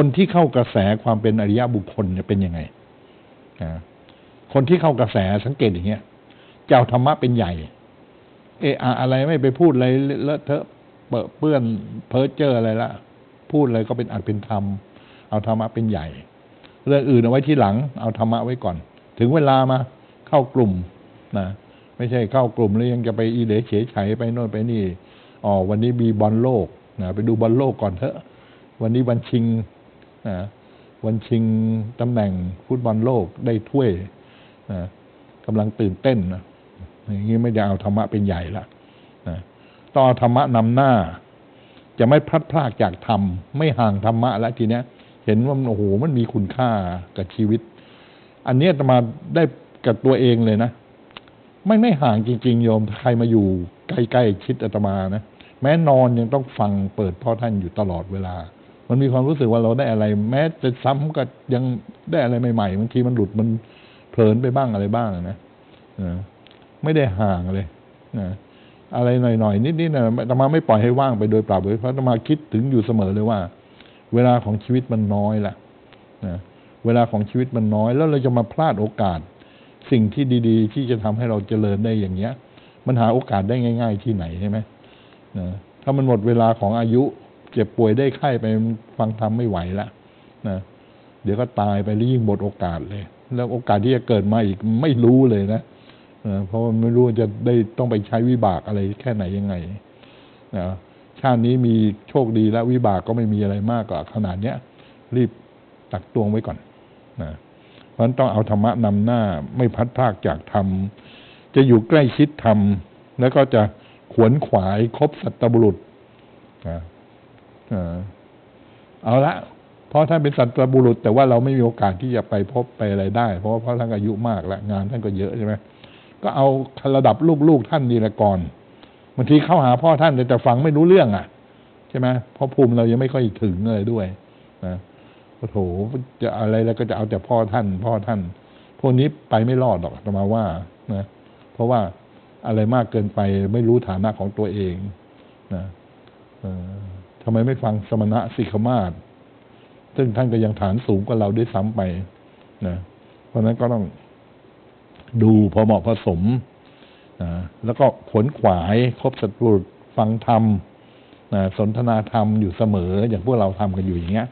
คนที่เข้ากระแสความเป็นอริยบุคคลเนี่ยเป็นยังไงนะคนที่เข้ากระแสสังเกตอย่างเงี้ยเจ้าธรรมะเป็นใหญ่ เออะอะไรไม่ไปพูดอะไรเลอะเทอะเปอะเปื้อนเพ้อเจ้ออะไรละพูดอะไรก็เป็นอัดเป็นธรรม เอาธรรมะเป็นใหญ่ เรื่องอื่นเอาไว้ที่หลัง เอาธรรมะไว้ก่อน ถึงเวลามาเข้ากลุ่มนะไม่ใช่เข้ากลุ่มแล้วยังจะไปอีเหลเฉยไฉไปโน่นไปนี่อ๋อวันนี้มีบอลโลกนะไปดูบอลโลกก่อนเถอะ วันนี้วันชิง วันชิงตำแหน่งฟุตบอลโลกได้ถ้วยนะกำลังตื่นเต้นนะอย่างนี้ไม่ได้เอาธรรมะเป็นใหญ่ละนะต้องเอาธรรมะนำหน้า จะไม่พลัดพรากจากธรรม ไม่ห่างธรรมะแล้วทีเนี้ย เห็นว่าโอ้โหมันมีคุณค่ากับชีวิต อันนี้จะมาได้กับตัวเองเลยนะไม่ไม่ห่างจริงๆโยมใครมาอยู่ใกล้ๆชิดอาตมานะแม้นอนยังต้องฟังเปิดพ่อท่านอยู่ตลอดเวลา มันมีความรู้สึกว่าเราได้อะไร แม้จะซ้ำก็ยังได้อะไรใหม่ๆบางทีมันหลุดมันเพลินไปบ้างอะไรบ้างนะไม่ได้ห่างเลยนะอะไรหน่อยๆนิดๆนะอาตมาไม่ปล่อยให้ว่างไปโดยเปล่าเลยเพราะอาตมาคิดถึงอยู่เสมอเลยว่า เวลาของชีวิตมันน้อยละนะเวลาของชีวิตมันน้อย แล้วเราจะมาพลาดโอกาส สิ่งที่ดี ๆ ที่จะทำให้เราเจริญได้อย่างเงี้ย มันหาโอกาสได้ง่าย ๆ ที่ไหนใช่ไหมนะถ้ามันหมดเวลาของอายุ จ็บป่วยได้ไข้ไปฟังธรรมไม่ไหวละนะเดี๋ยวก็ตายไปแล้วยิ่งหมดโอกาสเลย แล้วโอกาสที่จะเกิดมาอีกไม่รู้เลยนะนะเพราะมันไม่รู้จะได้ต้องไปใช้วิบากอะไรแค่ไหนยังไงนะชาตินี้มีโชคดีแล้ววิบากก็ไม่มีอะไรมากกว่าขนาดเนี้ย รีบตักตวงไว้ก่อนนะเพราะฉะนั้นต้องเอาธรรมะนำหน้าไม่พัดพากจากธรรม จะอยู่ใกล้ชิดธรรม แล้วก็จะขวนขวายครบสัตบุรุษนะ เอาละเพราะท่านเป็นสัตบุรุษ แต่ว่าเราไม่มีโอกาสที่จะไปพบไปอะไรได้ เพราะว่าเพราะท่านอายุมากแล้วงานท่านก็เยอะใช่ไหมก็เอาระดับลูกๆท่านดีละก่อนบางทีเข้าหาพ่อท่านแต่ฟังไม่รู้เรื่องอะ ใช่ไหมเพราะภูมิเรายังไม่ค่อยถึงเลยด้วยนะโอ้โหจะอะไรแล้วก็จะเอาแต่พ่อท่าน พ่อท่าน พวกนี้ไปไม่รอดหรอกจะมาว่านะเพราะว่าอะไรมากเกินไปไม่รู้ฐานะของตัวเองนะำไมไม่ฟังสมณะสิกมาศซึ่งท่านก็ยังฐานสูงกว่าเราด้วยซ้ำไปนะเพราะนั้นก็ต้องดูพอเหมาะผสมนะแล้วก็ขวนขวายครบสัตว์ฟังธรรมนะสนทนาธรรมอยู่เสมอ อย่างพวกเราทำกันอยู่อย่างเงี้ย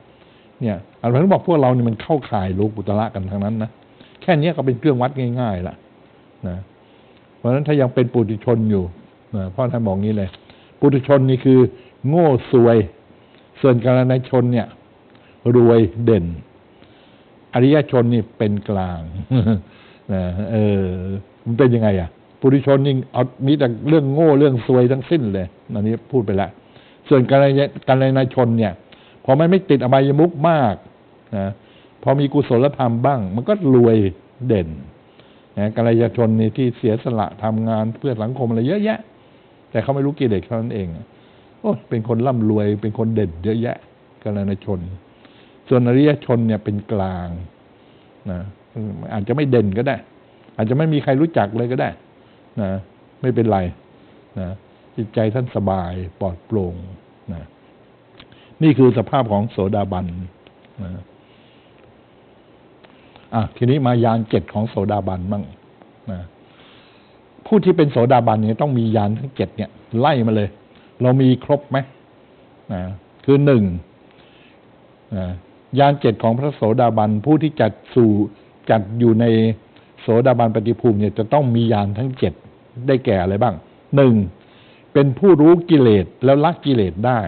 เนี่ยอาจารย์บอกพวกเราเนี่ยมันเข้าข่ายโลกุตระกันทั้งนั้นนะแค่นี้ก็เป็นเครื่องวัดง่ายๆละนะเพราะฉะนั้นถ้ายังเป็นปุถุชนอยู่นะพ่อท่านบอกงี้เลย ปุถุชนนี่คือ โง่ซวย ส่วนการณชนเนี่ย รวยเด่น อริยชนนี่เป็นกลางนะเออ มันเป็นยังไง อะปุถุชนนี่เอามีแต่เรื่องโง่เรื่องซวยทั้งสิ้นเลยอันนี้พูดไปแล้วส่วนการการณชนเนี่ย พอมันไม่ติดอบายมุกมากนะพอมีกุศลธรรมบ้าง มันก็รวยเด่นนะกัลยชนนี่ที่เสียสละทำงานเพื่อสังคมอะไรเยอะแยะ แต่เขาไม่รู้กิเลสเขานั้นเอง เป็นคนร่ำรวย เป็นคนเด่นเยอะแยะกัลยาชน ส่วนอริยชนเนี่ยเป็นกลางนะอาจจะไม่เด่นก็ได้ อาจจะไม่มีใครรู้จักเลยก็ได้นะไม่เป็นไรนะจิตใจท่านสบายปลอดโปร่งนะนี่คือสภาพของโสดาบันนะอะทีนี้มายานเจ็ดของโสดาบันบ้างนะผู้ที่เป็นโสดาบันเนี่ยต้องมียานทั้งเจ็ดเนี่ย ไล่มาเลย เรามีครบไหมนะคือหนึ่งยานเจ็ดของพระโสดาบันผู้ที่จัดสู่จัดอยู่ในโสดาบันปฏิภูมิเนี่ยจะต้องมียานทั้งเจ็ดได้แก่อะไรบ้างหนึ่งเป็นผู้รู้กิเลสแล้วละกิเลสได้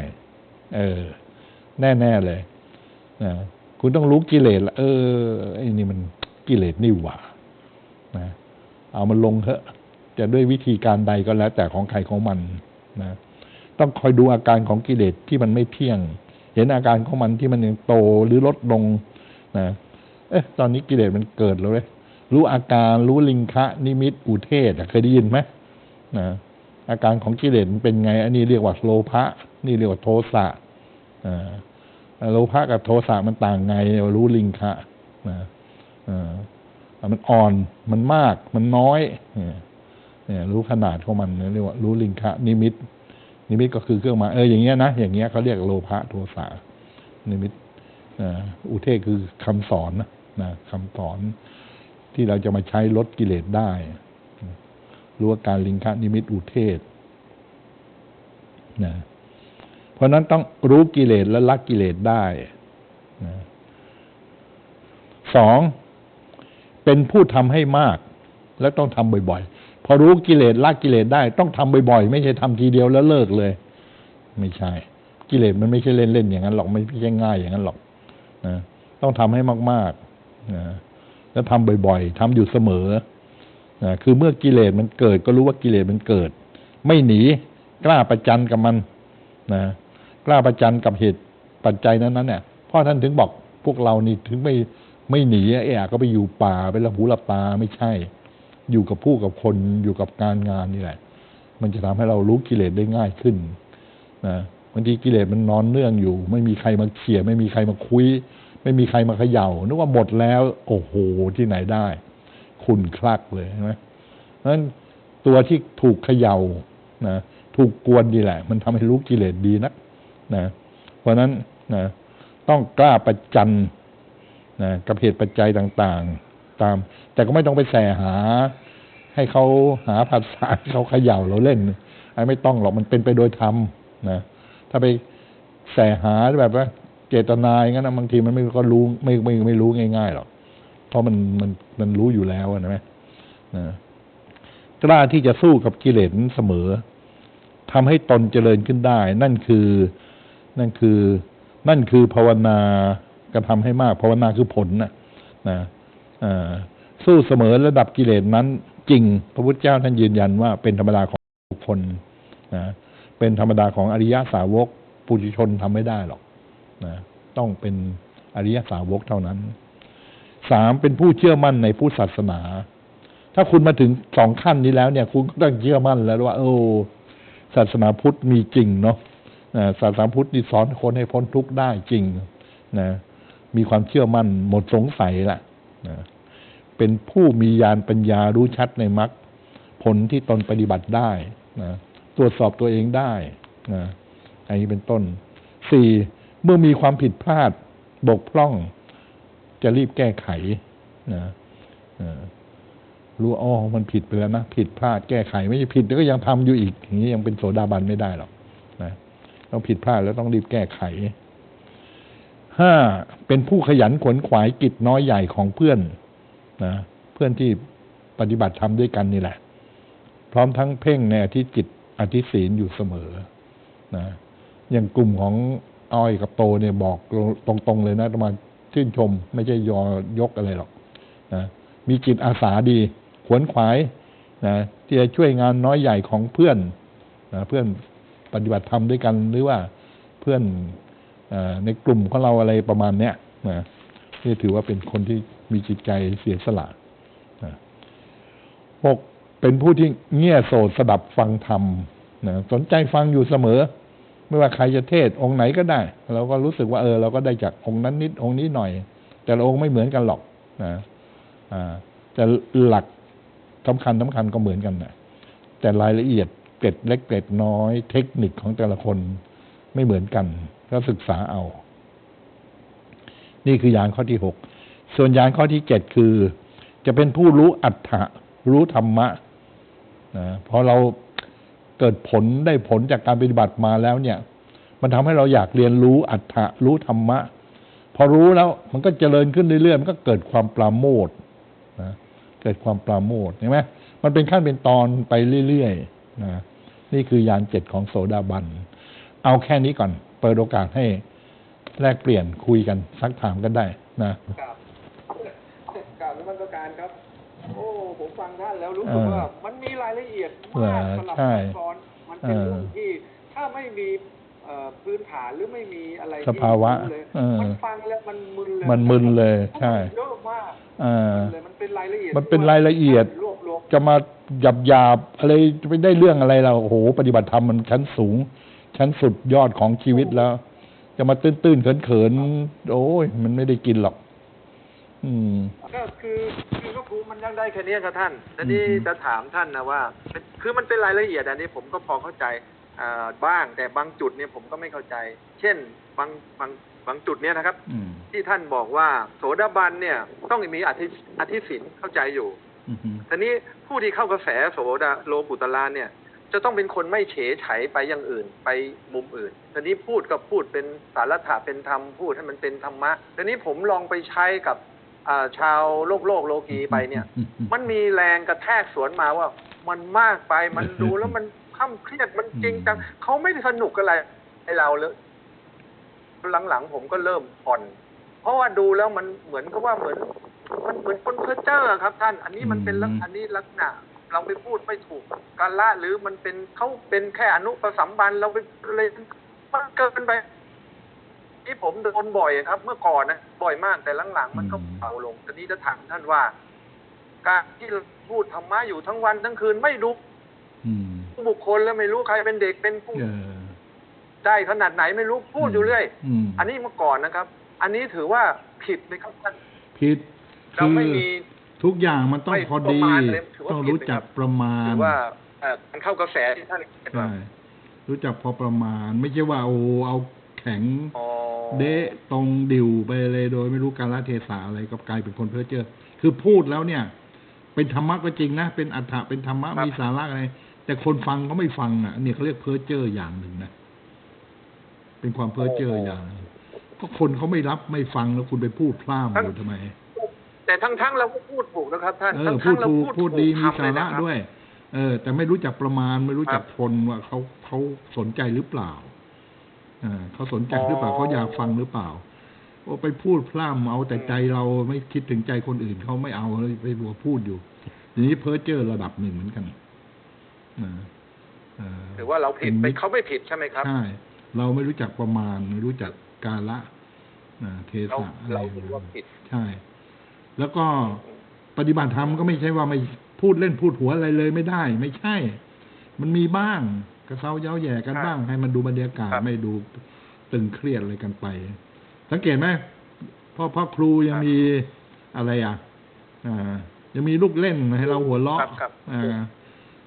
เออ แน่ๆเลยนะคุณต้องรู้กิเลสละเออไอ้นี่มันกิเลสนี่หว่านะเอามันลงเถอะจะด้วยวิธีการใดก็แล้วแต่ของใครของมันนะ ต้องคอยดูอาการของกิเลสที่มันไม่เที่ยง เห็นอาการของมันที่มันยังโตหรือลดลงนะเอ๊ะตอนนี้กิเลสมันเกิดแล้วเลยรู้อาการรู้ลิงคะ นิมิตอุเทศเคยได้ยินไหมนะอาการของกิเลสมันเป็นไง อันนี้เรียกว่าโลภะนี่เรียกว่าโทสะโลภะกับโทสะมันต่างไงรู้ลิงคะนะมันอ่อนมันมากมันน้อยเนี่ยรู้ขนาดของมันเรียกว่ารู้ลิงคะ นิมิต นิมิตก็คือเครื่องหมายเอออย่างเงี้ยนะอย่างเงี้ยเขาเรียกโลภะโทสะนิมิตอุเทศคือคำสอนนะนะคำสอนที่เราจะมาใช้ลดกิเลสได้รู้ว่าการลิงคนิมิตอุเทศนะเพราะฉะนั้นต้องรู้กิเลสและละกิเลสได้นะสองเป็นผู้ทำให้มาก และต้องทำบ่อยๆ พอรู้กิเลสละกิเลสได้ ต้องทำบ่อยๆ ไม่ใช่ทำทีเดียวแล้วเลิกเลย ไม่ใช่ กิเลสมันไม่ใช่เล่นๆอย่างนั้นหรอกไม่ใช่ง่ายอย่างนั้นหรอกนะต้องทำให้มากๆนะแล้วทำบ่อยๆทำอยู่เสมอนะคือเมื่อกิเลสมันเกิด ก็รู้ว่ากิเลสมันเกิด ไม่หนี กล้าประจันกับมันนะกล้าประจันกับเหตุปัจจัยนั้นๆเนี่ยพ่อท่านถึงบอกพวกเรานี่ถึงไม่ไม่หนีเอะก็ไปอยู่ป่าไปละหูละปาไม่ใช่ อยู่กับผู้กับคนอยู่กับการงานนี่แหละ มันจะทำให้เรารู้กิเลสได้ง่ายขึ้นนะบางทีกิเลสมันนอนเนื่องอยู่ ไม่มีใครมาเขี่ยไม่มีใครมาคุย ไม่มีใครมาเขย่านึกว่าหมดแล้ว โอ้โหที่ไหนได้ คุณคลักเลยใช่ไหมเพราะนั้นตัวที่ถูกเขย่านะถูกกวนดีแหละ มันทำให้รู้กิเลสดีนักนะเพราะฉะนั้นนะต้องกล้าประจันนะกับเหตุปัจจัยต่าง ๆ ตาม แต่ก็ไม่ต้องไปแสหา ให้เขาหาภาษาให้เขาเขย่าเราเล่นไอ้ไม่ต้องหรอกมันเป็นไปโดยธรรมนะถ้าไปแสหาแบบว่าเจตนาอย่างนั้นบางทีมันไม่ก็รู้ไม่ไม่ไม่รู้ง่ายๆหรอกเพราะมันมันมันรู้อยู่แล้วนะไหมนะกล้าที่จะสู้กับกิเลสเสมอทำให้ตนเจริญขึ้นได้ นั่นคือ นั่นคือ นั่นคือภาวนา กระทำให้มาก ภาวนาคือผลนะนะ สู้เสมอระดับกิเลสนั้น จริง พระพุทธเจ้าท่านยืนยันว่าเป็นธรรมดาของบุคคลนะเป็นธรรมดาของอริยสาวกปุถุชนทำไม่ได้หรอกนะต้องเป็นอริยสาวกเท่านั้นสามเป็นผู้เชื่อมั่นในพุทธศาสนา ถ้าคุณมาถึงสองขั้นนี้แล้วเนี่ย คุณก็ต้องเชื่อมั่นแล้วว่า โอ้ศาสนาพุทธมีจริงเนาะนะศาสนาพุทธนี่สอนคนให้พ้นทุกข์ได้จริงนะมีความเชื่อมั่นหมดสงสัยละนะ เป็นผู้มีญาณปัญญารู้ชัดในมรรคผลที่ตนปฏิบัติได้นะตรวจสอบตัวเองได้นะอันนี้เป็นต้นสี่เมื่อมีความผิดพลาดบกพร่อง จะรีบแก้ไขนะนะรู้อ๋อมันผิดไปแล้วนะผิดพลาดแก้ไข ไม่ใช่ผิดแล้วก็ยังทำอยู่อีกอย่างนี้ยังเป็นโสดาบันไม่ได้หรอกนะต้องผิดพลาดแล้วต้องรีบแก้ไข ห้าเป็นผู้ขยันขวนขวายกิจน้อยใหญ่ของเพื่อนนะเพื่อนที่ปฏิบัติธรรมด้วยกันนี่แหละ พร้อมทั้งเพ่งในอธิจิตอธิศีลอยู่เสมอนะอย่างกลุ่มของอ้อยกับโตเนี่ยบอกตรงๆเลยนะมาชื่นชม ไม่ใช่ยอยกอะไรหรอกนะมีจิตอาสาดีขวนขวายนะที่จะช่วยงานน้อยใหญ่ของเพื่อนนะเพื่อนปฏิบัติธรรมด้วยกันหรือว่าเพื่อน ในกลุ่มของเราอะไรประมาณเนี้ยนะนี่ถือว่าเป็นคนที่มีจิตใจเสียสละนะหกเป็นผู้ที่เงี่ยโสดสดับฟังธรรมนะสนใจฟังอยู่เสมอ ไม่ว่าใครจะเทศองค์ไหนก็ได้ เราก็รู้สึกว่าเออ เราก็ได้จากองค์นั้นนิดองค์นี้หน่อย แต่ละองค์ไม่เหมือนกันหรอกนะอ่าแต่หลักสำคัญสำคัญก็เหมือนกันนะแต่รายละเอียดเกร็ดเล็กเกร็ดน้อย เทคนิคของแต่ละคนไม่เหมือนกัน ก็ศึกษาเอา นี่คือยานข้อที่หกส่วนยานข้อที่เจ็ดคือ จะเป็นผู้รู้อัตถะรู้ธรรมะนะพอเราเกิดผลได้ผลจากการปฏิบัติมาแล้วเนี่ย มันทำให้เราอยากเรียนรู้อัตถะรู้ธรรมะ พอรู้แล้วมันก็เจริญขึ้นเรื่อยๆมันก็เกิดความปราโมทนะเกิดความปราโมทเห็นไหมมันเป็นขั้นเป็นตอนไปเรื่อยๆนะนี่คือยานเจ็ดของโสดาบัน เอาแค่นี้ก่อน เปิดโอกาสให้แลกเปลี่ยนคุยกันซักถามกันได้นะกราบกราบนมัสการครับ โอ้ผมฟังท่านแล้วรู้สึกว่ามันมีรายละเอียดมากสลับใช่ซับซ้อนมันเป็นเออเรื่องที่ถ้าไม่มีเอ่อพื้นฐานหรือไม่มีอะไรที่สภาวะรู้เลยเออมันฟังแล้วมันมึนเลยมันมึนเลยใช่เยอะมากอ่าเลยมันเป็นรายละเอียดมันเป็นรายละเอียดรวบรวมจะมาหยาบหยาบๆอะไรจะไปได้เรื่องอะไรเราโอ้โหปฏิบัติธรรมมันชั้นสูง ชั้นสุดยอดของชีวิตแล้ว จะมาตื้นตื้นๆเขินเขินๆโอ้ยมันไม่ได้กินหรอก อืมก็คือคือก็ครูมันยังได้แค่นี้ครับท่านแต่นี่อือฮึจะถามท่านนะว่า คือมันเป็นรายละเอียดอันนี้ผมก็พอเข้าใจอ่าบ้างแต่บางจุดเนี่ยผมก็ไม่เข้าใจ เช่นบางบางบางจุดเนี่ยนะครับอืมที่ท่านบอกว่าโสดาบันเนี่ย ต้องมีอธิอธิศินเข้าใจอยู่อืมทีนี้ผู้ที่เข้ากระแสโสดาโลกุตละเนี่ย จะต้องเป็นคนไม่เฉยไฉไปอย่างอื่นไปมุมอื่นทีนี้พูดก็พูดเป็นสารถะเป็นธรรมพูดให้มันเป็นธรรมะทีนี้ผมลองไปใช้กับอ่าชาวโลกโลกโลกีไปเนี่ย มันมีแรงกระแทกสวนมาว่า มันมากไปมันดูแล้วมันข้ามเครียดมันจริงจังเขาไม่ได้สนุกอะไรให้เราเลยหลังๆผมก็เริ่มผ่อน เพราะว่าดูแล้วมันเหมือนกับว่าเหมือน มันเหมือนคนเพ้อเจ้อครับ ท่าน อันนี้มันเป็นลักอืมอันนี้ลักษณะ เราไปพูดไม่ถูกกันละหรือมันเป็นเขาเป็นแค่อนุประสัมบันเราไปเลยมันเกินไป ที่ผมโดนบ่อยครับ เมื่อก่อนนะบ่อยมากแต่หลังๆ มันก็เบาลงทีนี้จะถามท่านว่า การที่เราพูดธรรมะอยู่ทั้งวันทั้งคืนไม่ดูอืมบุคคลแล้วไม่รู้ใครเป็นเด็กเป็นผู้เออได้ขนาดไหนไม่รู้พูดอยู่เรื่อยอืมอันนี้เมื่อก่อนนะครับ อันนี้ถือว่าผิดไหมครับท่านผิดเราคือไม่มี ทุกอย่างมันต้องไม่พอดีประมาณเลยถือว่าต้องผิดรู้จักนะครับประมาณถือว่าเอ่อการเข้ากระแสที่ท่านเห็นว่าใช่รู้จักพอประมาณ ไม่ใช่ว่าโอ้เอาแข็งอ๋อเดะตรงดิวไปเลยโดย ไม่รู้การละเทศะอะไรก็กลายเป็นคนเพ้อเจ้อคือพูดแล้วเนี่ย เป็นธรรมะก็จริงนะ เป็นอัฏฐะเป็นธรรมะมีสาระอะไร แต่คนฟังเขาไม่ฟังอะเนี่ยเขาเรียกเพ้อเจ้ออย่างหนึ่งนะเป็นความเพ้อเจ้ออย่างหนึ่งก็คนเขาไม่รับไม่ฟังแล้วคุณไปพูดพล่ามอยู่ทำไม แต่ทั้งๆเราก็พูดถูกนะครับท่านเอทั้องพูดๆเราถูกพูดพูดดีมีถูกคำสาเลยระนคบด้วย เออ แต่ไม่รู้จักประมาณไม่รู้จักครับทนว่าเขาเขาสนใจหรือเปล่าเออเขาสนใจหรือเปล่าอ๋อ เขาอยากฟังหรือเปล่าโอ้ไปพูดพร่ำเอาแต่ใจเราไม่คิดถึงใจคนอื่นเขาไม่เอาเลยไปบัวพูดอยู่ทีนี้เพ้อเจ้อระดับหนึ่งเหมือนกันเออเออถือว่าเราผิดเป็นไปมิตรเขาไม่ผิดใช่ไหมครับ ใช่ เราไม่รู้จักประมาณไม่รู้จักกาละนะเทเราศะอะไรเราถือว่าผิด ใช่ แล้วก็ปฏิบัติธรรมก็ไม่ใช่ว่าไม่พูดเล่นพูดหัวอะไรเลยไม่ได้ ไม่ใช่ มันมีบ้างกระเซาเย้าแย่กันครับบ้าง ให้มันดูบรรยากาศครับไม่ดูตึงเครียดอะไรกันไป สังเกตไหมพ่อพ่อครูยังมีอะไรอะอ่ายังมีลูกเล่นให้เราหัวเราะครับครับอ่า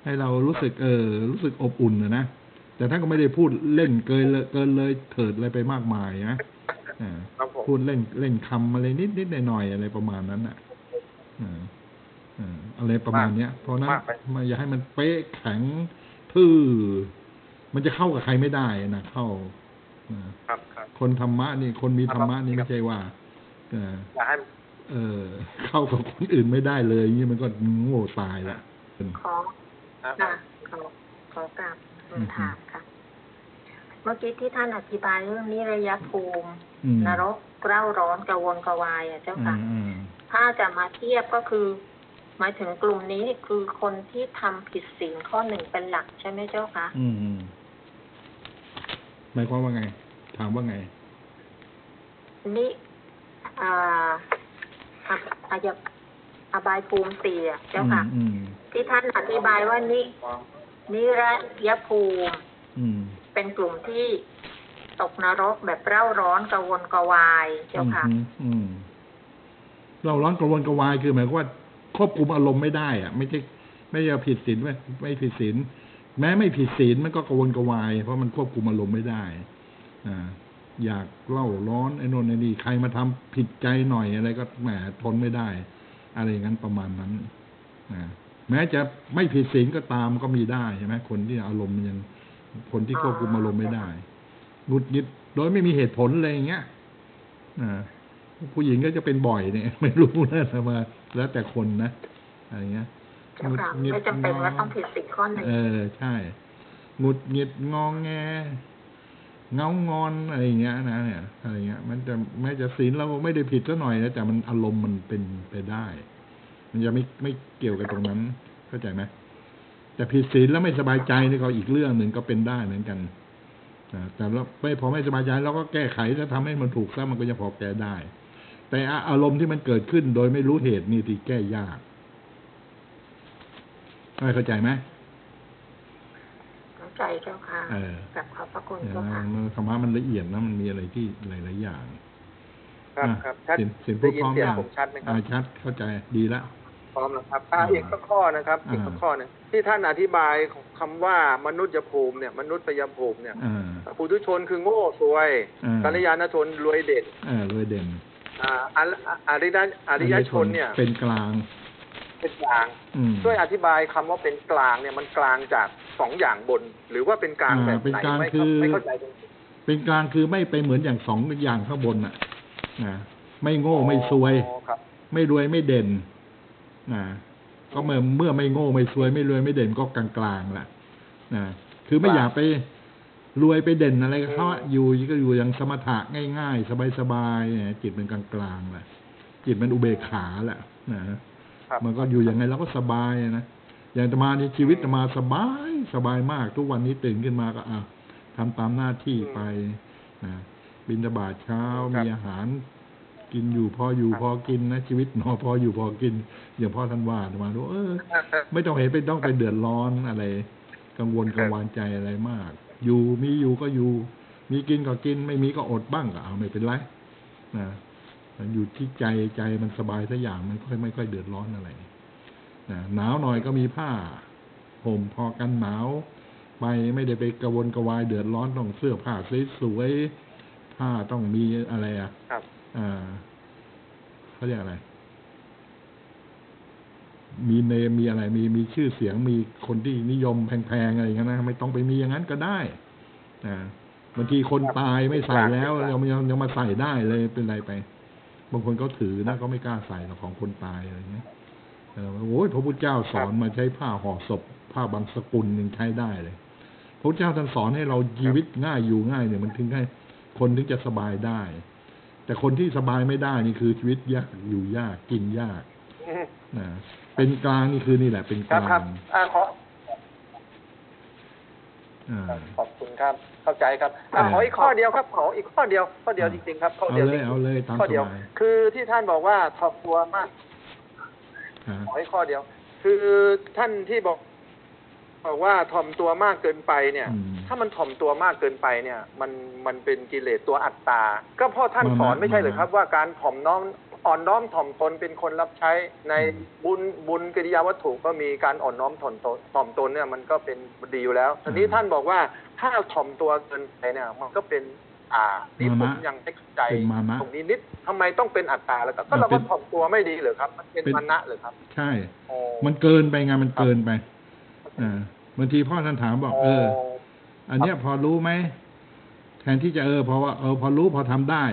ให้เรารู้สึกเออ รู้สึกอบอุ่นนะนะแต่ท่านก็ไม่ได้พูดเล่นเกินเลยเกินเลยเถิดอะไรไปมากมายนะอ่า ครับผมพูดเล่นเล่นคำอะไรนิดนิดหน่อยหน่อยๆอะไรประมาณนั้นน่ะอ่าอ่าอะไรประมาณเนี้ย เพราะนั้นมากไปมาอย่าให้มันเป๊ะแข็งทื่อมันจะเข้ากับใครไม่ได้นะเข้าอ่าครับครับคนธรรมะนี่คนมีธรรมะนี่ครัไม่บใช่ว่าเอออย่าให้เออ เข้ากับคนอื่นไม่ได้เลยอย่างนี้มันก็โง่ตายละขอนะค่ะขอขอกราบเรียนถามค่ะ เมื่อกี้ที่ท่านอธิบายเรื่องนิระยะภูมิอืมนรกเกล้าร้อนกระวนกระวายอะเจ้าอืค่ะมอืมถ้าจะมาเทียบก็คือ หมายถึงกลุ่มนี้คือคนที่ทำผิดศีลข้อหนึ่งเป็นหลักใช่ไหมเจ้าคะอืมอืมหมายความว่าไง ถามว่าไงนี่อ่าอะอายอบายภูมิสี่อะเจ้าค่ะอืมที่ท่านอธิบายว่านินิระยะภูมิอืม เป็นกลุ่มที่ตกนรกแบบเร่าร้อนกระวนกระวายเจ้าค่ะอืมเราร้อนกระวนกระวายคือหมายความว่าควบคุมอารมณ์ไม่ได้อะไม่ใช่ไม่ใช่ผิดศีลไม่ไม่ผิดศีลแม้ไม่ผิดศีลมันก็กระวนกระวาย เพราะมันควบคุมอารมณ์ไม่ได้อ่าอยากเล่าร้อนไอ้นนไอ้นี่ใครมาทำผิดใจหน่อยอะไรก็แหมทนไม่ได้ อะไรอย่างนั้นประมาณนั้นนะแม้จะไม่ผิดศีลก็ตามก็มีได้ใช่ไหมคนที่อารมณ์มันยัง คนที่ควบคุมอารมณ์ไม่ได้หงุดหงิดโดยไม่มีเหตุผลอะไรอย่างเงี้ยอ่าผู้หญิงก็จะเป็นบ่อยเนี่ย ไม่รู้นะแต่มา แล้วแต่คนนะอะไรเงี้ยเจ้าค่ะหงุดหงิดไม่จำเป็นว่าต้องผิดศีลข้อหนึ่งเออใช่หงุดหงิดงองแงเงางอนอะไรอย่างเงี้ยนะเนี่ยอะไรเงี้ย มันจะแม้จะศีลเราไม่ได้ผิดซะหน่อยนะแต่มันอารมณ์มันเป็นไปได้ มันจะไม่ไม่เกี่ยวกับตรงนั้น เข้าใจไหม แต่ผิดศีลแล้วไม่สบายใจนี่ก็อีกเรื่องหนึ่งก็เป็นได้เหมือนกันนะแต่เราไม่พอไม่สบายใจเราก็แก้ไขแล้วทำให้มันถูกซะมันก็จะพอแก้ได้ แต่อารมณ์ที่มันเกิดขึ้นโดยไม่รู้เหตุนี่ที่แก้ยากไม่เข้าใจไหมเข้าใจเจ้าค่ะเออกับขอบพระคุณเนี่ยเจ้าค่ะมันธรรมะมันละเอียดนะมันมีอะไรที่หลาย ๆ อย่าง ครับอะครับท่านสินสินพูได้ดยิพร้อมเสียงยังผมชัดไหมครัอ่าบชัดเข้าใจดีแล้ว พร้อมแล้วครับอ่าอีกสักข้อนะครับ อีกสักข้อหนึงที่ท่านอธิบายคำว่ามนุษยภูมิเนี่ยมนุษยภูมิเนี่ยอ่า ปุถุชนคือโง่ซวยอ่ากัลยาณชนรวยเด่นเออรวยเด่นอ่าอริอริยอริยชนเนี่ยเป็นกลาง เป็นกลาง อืมช่วยอธิบายคำว่าเป็นกลางเนี่ยมันกลางจากสองอย่างบน หรือว่าเป็นกลางอ่าแบบเป็นไหนกลางไม่คืเข้าอไม่เข้าใจตรงนี้ เป็นกลางคือไม่ไปเหมือนอย่างสองอย่างข้างบนน่ะนะไม่โง่ไม่ซวย อ๋อครับ ไม่รวยไม่เด่น นะก็เมื่อเมื่อไม่โง่ไม่ซวยไม่รวยไม่เด่นก็กลางกลางๆแหละนะคือไม่ครับอยากไปรวยไปเด่นอะไรกับเขาอะอืมอยู่ก็อยู่อย่างสมถะง่าย ๆ สบายๆเนี่ยจิตเป็นกลางกลางๆแหละจิตมันอุเบกขาแหละนะครับมันก็อยู่อย่างไงเราก็สบายอะนะอย่างอาตมาในชีวิตอาตมาสบายสบายมาก ทุกวันนี้ตื่นขึ้นมาก็อะทำตามหน้าที่ไปนะบินทบาทเช้าครับมีอาหาร กินอยู่พออยู่ครับพอกินนะชีวิตหนอพออยู่พอกิน อย่างพ่อท่านว่าอาตมาดูเออ ไม่ต้องเห็นเป็นต้องไปเดือดร้อนอะไร กังวลกังวานใจอะไรมาก อยู่มีอยู่ก็อยู่ มีกินก็กิน ไม่มีก็อดบ้างก็เอาไม่เป็นไรนะมันอยู่ที่ใจใจมันสบายสักอย่างมันค่อยไม่ค่อยเดือดร้อนอะไรนะหนาวหน่อยก็มีผ้าห่มพอกันหนาวไปไม่ได้ไปกระวนกระวายเดือดร้อนต้องเสื้อผ้าสวยๆผ้าต้องมีอะไรอะครับอ่า เขาเรียกอะไร มีเนมมีอะไร มีมีชื่อเสียงมีคนที่นิยมแพงๆอะไรอย่างนั้นนะไม่ต้องไปมีอย่างนั้นก็ได้อ่าบางทีคนตายไม่ใส่แล้วยังยังยังมาใส่ได้เลยเป็นไรไปบางคนเขาถือนะเขาไม่กล้าใส่หรอกของคนตายอะไรอย่างเงี้ยเออโอ้ยพระพุทธเจ้าสอนมาใช้ผ้าห่อศพ ผ้าบางสกุลยังใช้ได้เลย พระพุทธเจ้าท่านสอนให้เราชีวิตง่ายอยู่ง่ายเนี่ยมันถึงให้คนถึงจะสบายได้ แต่คนที่สบายไม่ได้นี่คือชีวิตยากอยู่ยากกินยากอืมนะเป็นกลางนี่คือนี่แหละ เป็นคกรับลาครับงอ่าขออ่าขอบคุณครับ เข้าใจครับอะเออขออีกข้อเดียวครับขออีกข้อเดียวข้อเดียวจริงๆครับข้อเอาเดียวเลจยริงๆเอาเลยตามข้อสเดียวบายคือที่ท่านบอกว่าถ่อมตัวมากอ่าขออีกข้อเดียว คือท่านที่บอก บอกว่าถ่อมตัวมากเกินไปเนี่ยอืมถ้ามันถ่อมตัวมากเกินไปเนี่ย มันมันเป็นกิเลสตัวอัตตา ก็เพ่อท่านมานะสอนไม่ใช่เหรือครับ ว่าการถ่อมน้อมอ่อนน้อมถ่อมตนเป็นคนรับใช้ในอืมบุญบุญกิริยาวัตถุก็มีการอ่อนน้อมถ่อมตนถ่อมตนเนี่ยมันก็เป็นดีอยู่แล้วทีนี้ท่านบอกว่าถ้าถ่อมตัวเกินไปเนี่ย มันก็เป็นอ่านี่ผมยังไม่เข้าใจเป็นมานะตรงนี้นิดทำไมต้องเป็นอัตตาแล้วก็ก็เราเป็ก็นถ่อมตัวไม่ดีเหรือครับ มันเป็นเป็นมานะเหรือครับ ใช่อ๋อมันเกินไปไงมันเกินไปอ่า บางทีพ่อท่านถามบอก เออ อันเนี้ยพอรู้ไหมแทนที่จะเออพอว่าเออพอรู้พอทำได้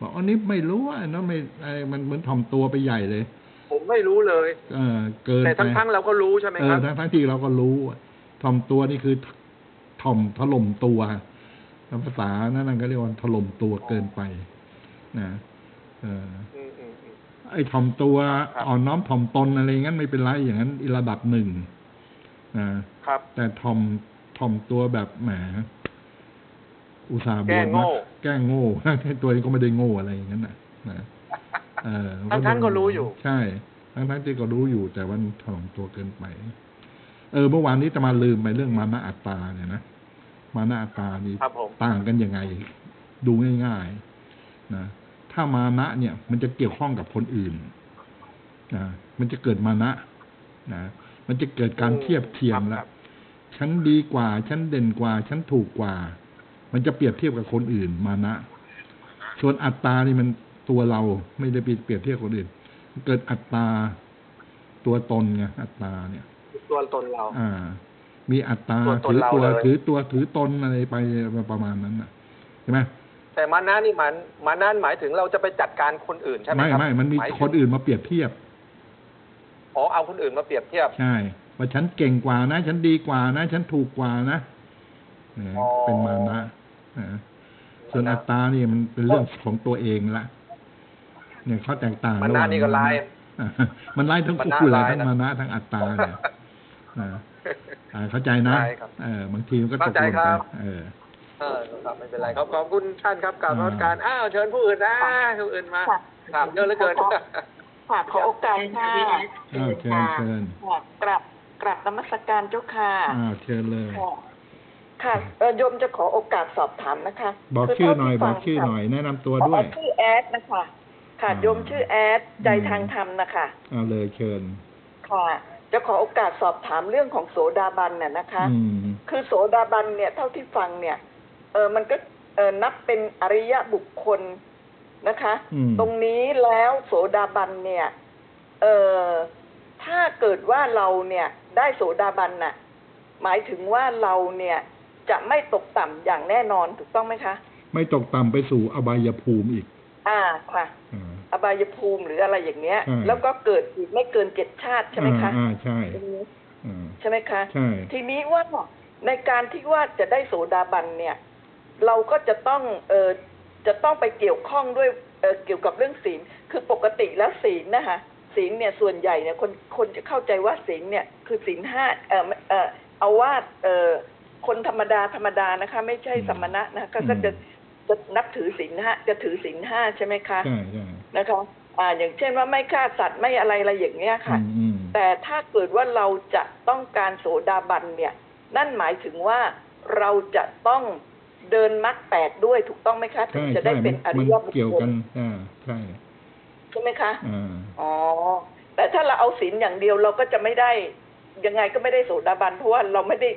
บอกอันนี้ไม่รู้อะเนอะไม่ไอ้มันเหมือนถ่อมตัวไปใหญ่เลย ผมไม่รู้เลย เออ เกินแต่ไปทั้งทั้งๆเราก็รู้ใช่ไหมเอคอรับทั้งทั้งที่เราก็รู้อะถ่อมตัวนี่คือถ่อมถล่มตัวภาษานั่นก็เรียกว่าถล่มตัวเกินไปนะเอออืมอืมอืมไอ้ถ่อมตัวครับอ่อนน้อมถ่อมตนอะไรงั้นไม่เป็นไรอย่างนั้นอีกระดับหนึ่ง นะครับ แต่ถ่อมถ่อมตัวแบบแหมอุตส่าห์บแกล้วชงนะโง่แกล้งโง่ตัวเองก็ไม่ได้โง่อะไรอย่างนั้นนะนะเออทั้งๆก็รู้อยู่ ใช่ ทั้งทั้งๆที่ก็รู้อยู่ แต่ว่ามันถ่อมตัวเกินไป เออ เมื่อวานนี้จะมาลืมไปเรื่องมานะอัตตาเนี่ยนะมานะอัตตานี่ครับผมต่างกันยังไง ดูง่ายๆนะถ้ามานะเนี่ย มันจะเกี่ยวข้องกับคนอื่นนะมันจะเกิดมานะนะ มันจะเกิดการเทียบเทียมคแล้รัวบฉันดีกว่า ฉันเด่นกว่า ฉันถูกกว่า มันจะเปรียบเทียบกับคนอื่นมานะส่วนอัตตานี่มันตัวเราไม่ได้ไปเปรียบเทียบกับคนอื่น เกิดอัตตาตัวตนไงอัตตาเนี่ย ตัวตนเรา อ่า มีอัตตาตัวตนถือเราตัวเลยถือตัวถือตนอะไรไปประมาณนั้นน่ะใช่ไหมแต่มานะนี่มันมานะหมายถึงเราจะไปจัดการคนอื่นใช่ไหมไม่ครับไม่มันมีหายถึงคนอื่นมาเปรียบเทียบ อ๋อเอาคนอื่นมาเปรียบเทียบ ใช่ว่าฉันเก่งกว่านะ ฉันดีกว่านะ ฉันถูกกว่านะเนี่ยอ๋อเป็นมานะนะส่วนอัตตานี่มันเป็นเรื่องของตัวเองละเนี่ยเขาแตกต่างมาระหนะว่างนี่ก็ลายอะมันไล่ทั้งมานะคู่เลยร้ายทั้งนะมานะทั้งอัตตาเนี่ยอ่าอ่าเข้าใจนะใช่ครับเออบางทีมันก็ตเข้ากใจหล่นคไปรับเออเออครับไม่เป็นไรครับขอบคุณท่านครับกล่าวนมัสการอ้าวเชิญผู้อื่นนะผู้อื่นมาค่ะถามเยอะเหลือเกิน ค่ะขอโอกาสค่ะอ้าวเชิญเชิญค่ะกลับกลับนมัสการเจ้าค่ะอ้าวเชิญเลย ค่ะค่ะเอ่อโยมจะขอโอกาสสอบถามนะคะบอกคืชื่อหน่อยเท่าที่บฟัองกชื่อค่ะหน่อยแนะนำตัวอ๋อด้วยชื่อแอดนะคะค่ะอ่าโยมชื่อแอดใจอืมทางธรรมนะคะเอาเลยเชิญ ค่ะจะขอโอกาสสอบถามเรื่องของโสดาบันน่ะนะคะอืมคือโสดาบันเนี่ยเท่าที่ฟังเนี่ย เออมันก็เออนับเป็นอริยบุคคล นะคะอืมตรงนี้แล้วโสดาบันเนี่ย เออถ้าเกิดว่าเราเนี่ยได้โสดาบันน่ะ หมายถึงว่าเราเนี่ยจะไม่ตกต่ำอย่างแน่นอนถูกต้องไหมคะ ไม่ตกต่ำไปสู่อบายภูมิอีก อ่าค่ะอ่าอบายภูมิหรืออะไรอย่างเงี้ยอืมแล้วก็เกิดอีกไม่เกินเจ็ดชาติใช่ไหมคะอ่าอ่าใช่ตรงนี้อ่าใช่ไหมคะใช่ทีนี้ว่าในการที่ว่าจะได้โสดาบันเนี่ย เราก็จะต้องเออ จะต้องไปเกี่ยวข้องด้วยเออเกี่ยวกับเรื่องศีล คือปกติแล้วศีลนะคะศีลเนี่ยส่วนใหญ่เนี่ยคนคนจะเข้าใจว่าศีลเนี่ยคือศีลห้าเออเออเอาว่าเออคนธรรมดาธรรมดานะคะ ไม่ใช่สมณะนะคะก็ก็จะจะนับถือศีลห้าจะถือศีลห้าใช่ไหมคะใช่ใช่นะคะอ่าอย่างเช่นว่าไม่ฆ่าสัตว์ไม่อะไรอะไรอย่างเงี้ยค่ะอืมอืมแต่ถ้าเกิดว่าเราจะต้องการโสดาบันเนี่ย นั่นหมายถึงว่าเราจะต้อง เดินมรรคแปดด้วยถูกต้องไหมคะถึใช่งจะได้ใช่เป็นอมัรินยบุคเกี่ยวคกัลนอ่าใช่ใช่ไหมคะอ่าอ๋อแต่ถ้าเราเอาศีลอย่างเดียวเราก็จะไม่ได้ยังไงก็ไม่ได้โสดาบันเพราะว่าเราไม่ได้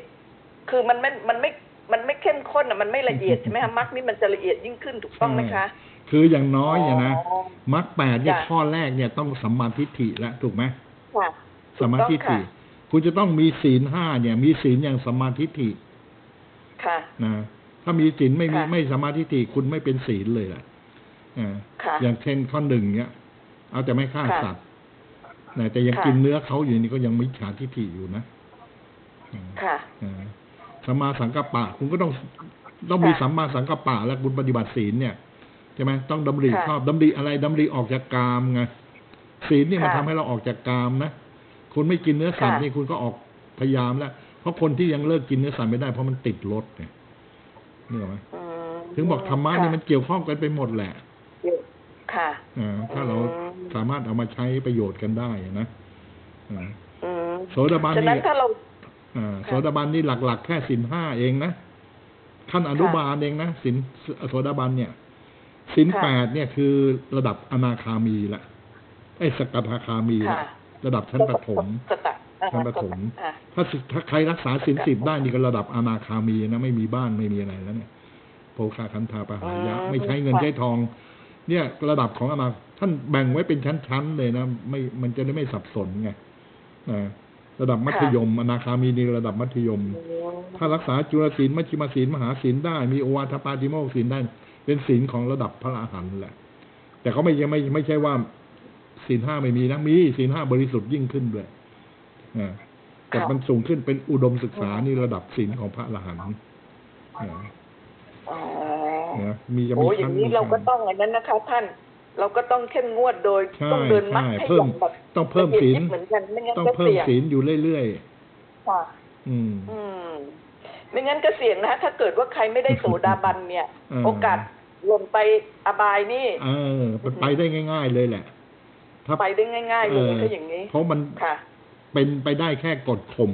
คือมันไม่มันไม่มันไม่เข้มข้นอะมันไม่ละเอียดใช่ไหมคะมรรคนี่มันจะละเอียดยิ่งขึ้นถูกต้องไหมคะ คืออย่างน้อยเนี่ยนะอ๋อมรรคแปดเนี่ยจ้ะข้อแรกเนี่ยต้องสัมมาทิฏฐิแล้วถูกไหมค่ะสัมมาทิฏฐิถูกต้องค่ะคุณจะต้องมีศีลห้าเนี่ย มีศีลอย่างสัมมาทิฏฐิค่ะนะ ถ้ามีศีลไม่มีค่ะไม่สัมมาทิฏฐิคุณไม่เป็นศีลเลยล่ะอ่าค่ะอย่างเช่นข้อหนึ่งเนี่ยเอาแต่ไม่ฆ่าค่ะสัตว์นะแต่ยังค่ะกินเนื้อเขาอยู่นี่ก็ยังมิจฉาทิฏฐิอยู่นะอ่าค่ะอ่าสัมมาสังกัปปะ คุณก็ต้องต้องมีค่ะสัมมาสังกัปปะแล้วคุณปฏิบัติศีลเนี่ยใช่ไหมต้องดำริค่ะชอบดำริอะไรดำริออกจากกามไงศีลนี่มันค่ะทำให้เราออกจากกามนะคุณไม่กินเนื้อสัตว์ค่ะนี่คุณก็ออกพยายามแล้ว เพราะคนที่ยังเลิกกินเนื้อสัตว์ไม่ได้เพราะมันติดรสไง นี่หรอกไหมอืมถึงบอกธรรมะค่ะนี่มันเกี่ยวข้องกันไปหมดแหละ ค่ะอ่าถ้าเราอืมสามารถเอามาใช้ประโยชน์กันได้นะอ่าอืมโสดาบันฉะนี่นั้นถ้าเราอ่าค่ะโสดาบันนี่หลัก ๆ แค่สินห้าเองนะขั้นอนุบาลเองนะสินโสดาบันเนี่ยสินค่ะแปดเนี่ยคือระดับอนาคามีละไอ้สกทาคามีละค่ะระดับชั้นปฐมสตะอ่าชั้นปฐมอ่าถ้าสิถ้าใครรักษาสินค่ะสิบได้นี่ก็ระดับอนาคามีนะไม่มีบ้านไม่มีอะไรแล้วเนี่ยโภคาคันธาปหายะอืมไม่ใช้เงินค่ะใช้ทอง เนี่ยระดับของอนาท่านแบ่งไว้เป็นชั้นๆเลยนะไม่มันจะได้ไม่สับสนไงอ่าระดับมัธยม อนาคามีนี่ระดับมัธยม ถ้ารักษาจุลศีลมัชฌิมศีลมหาศีลได้ มีโอวาทปาติโมกข์ศีลได้ เป็นศีลของระดับพระอรหันต์แหละ แต่เขาไม่ไม่ไม่ใช่ว่าศีลห้าไม่มีนะมีศีลห้าบริสุทธิ์ยิ่งขึ้นด้วยอ่า แต่ค่ะมันสูงขึ้นเป็นอุดมศึกษานี่ระดับศีลของพระอรหันต์อ่าอ๋อนะมีจะมีโอ้อย่าชั้นงนี้เราก็ต้องอันนั้นนะคะ ท่าน เราก็ต้องเข้มงวดโดยใช่ต้องเดินมัดใช่ให้เพิ่อมย่างแบบต้องเพิ่มศีลละเอียดยิบเหมือนกันไม่งั้นต้องก็เพิ่มเสี่ยงศีลอยู่เรื่อยค่ะๆอืมอืมไม่งั้นก็เสี่ยงนะถ้าเกิดว่าใครไม่ได้โสดาบันเนี่ยเออโอกาสหล่นไปอบายนี่ เออมันไปได้ง่าย ๆ เลยแหละถ้าไปได้ง่าย ๆ เลยเออถ้าอย่างนี้ เพราะมันค่ะ เป็นไปได้แค่กดข่ม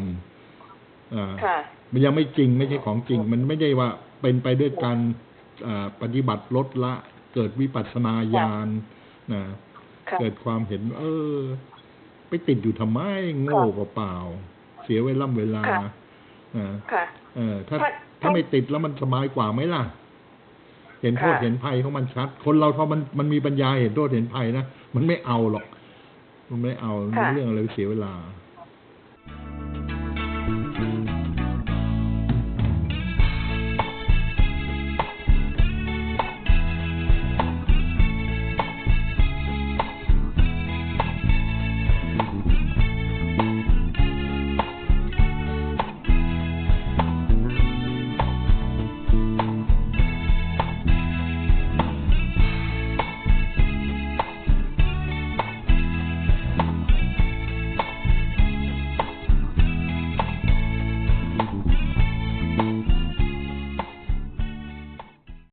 อ่าค่ะมันยังไม่จริงไม่ใช่ของจริง มันไม่ได้ว่าเป็นไปด้วยการอ่าปฏิบัติลดละ เกิดวิปัสสนาญาณนะค่ะเกิดความเห็น เออ ไปติดอยู่ทำไมโง่กว่าเปล่า เสียเวลาเวลาค่ะอ่าค่ะเออถ้าถ้าถ้าไม่ติดแล้วมันสบายกว่าไหมล่ะ เห็นโทษค่ะเห็นภัยของมันชัด คนเราพอมันมันมีปัญญาเห็นโทษเห็นภัยนะมันไม่เอาหรอก มันไม่เอาค่ะเรื่องอะไรเสียเวลา